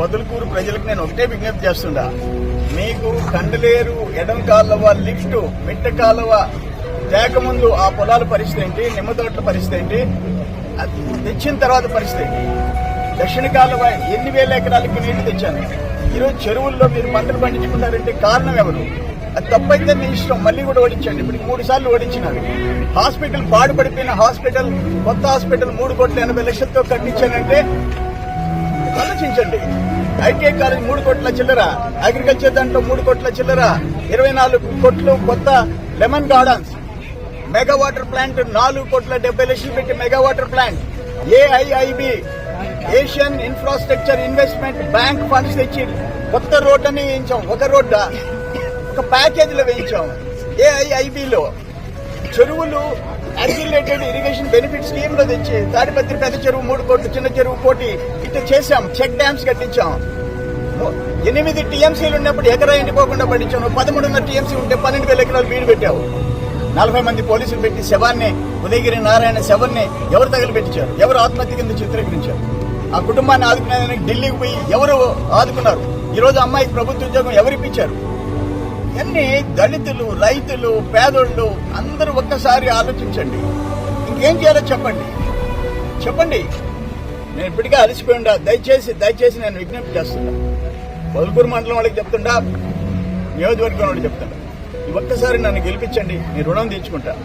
బదులుకూరు ప్రజలకు నేను ఒకటే విజ్ఞప్తి చేస్తుండా. మీకు కండలేరు ఎడం కాలువ లిఫ్ట్ మిట్ట కాలువ తేకముందు ఆ పొలాల పరిస్థితి ఏంటి నిమ్మతోటల పరిస్థితి ఏంటి అది తెచ్చిన తర్వాత పరిస్థితి ఏంటి? దక్షిణ కాలువ ఎన్ని వేల ఎకరాలకి నీళ్ళు తెచ్చాను? ఈరోజు చెరువుల్లో మీరు పంటలు పండించుకున్నారంటే కారణం ఎవరు? అది తప్పైతే మీ ఇష్టం మళ్ళీ కూడా ఓడించండి. ఇప్పుడు మూడు సార్లు ఓడించినారు. హాస్పిటల్ పాడుపడిపోయిన హాస్పిటల్ కొత్త హాస్పిటల్ మూడు కోట్ల ఎనభై లక్షలతో కట్టించానంటే ఆలోచించండి. ఐటీఐ కాలేజ్ మూడు కోట్ల చిల్లర అగ్రికల్చర్ దాంట్లో మూడు కోట్ల చిల్లర ఇరవై నాలుగు కోట్లు కొత్త lemon gardens. Mega water plant నాలుగు కోట్ల డెబ్బై లక్షలు పెట్టి mega water plant. AIIB Asian infrastructure investment bank funds తెచ్చి కొత్త రోడ్డని వేయించాం. ఒక రోడ్డా ఒక ప్యాకేజీలో వేయించాం. ఏఐఐబిలో చెరువులు అగ్రిలేటెడ్ ఇరిగేషన్ బెనిఫిట్ స్కీమ్లో తెచ్చి తాడిపత్రి పెద్ద చెరువు మూడు కోట్లు చిన్న చెరువు కోటి ఇట్లా చేశాం. చెక్ డ్యామ్స్ కట్టించాం. ఎనిమిది టీఎంసీలు ఉన్నప్పుడు ఎకరా ఎండిపోకుండా పట్టించాను పదమూడున్నర టీఎంసీ ఉంటే పన్నెండు వేల ఎకరాలు వీడు పెట్టావు. నలభై మంది పోలీసులు పెట్టి శవాన్ని ఉదయగిరి నారాయణ శవాన్ని ఎవరు తగలబెట్టించారు ఎవరు ఆత్మహత్య కింద చిత్రీకరించారు? ఆ కుటుంబాన్ని ఆదుకునేదానికి ఢిల్లీకి పోయి ఎవరు ఆదుకున్నారు? ఈరోజు అమ్మాయికి ప్రభుత్వ ఉద్యోగం ఎవరు ఎన్ని దళితులు రైతులు పేదోళ్ళు అందరూ ఒక్కసారి ఆలోచించండి. ఇంకేం చేయాలో చెప్పండి. చెప్పండి. నేను ఇప్పటికే అలసిపోయి ఉండా. దయచేసి దయచేసి నేను విజ్ఞప్తి చేస్తున్నా. పొదుకూరు మండలం వాళ్ళకి చెప్తుండా నియోజకవర్గం వాళ్ళకి చెప్తుండా. ఒక్కసారి నన్ను గెలిపించండి. మీ రుణం తీర్చుకుంటా.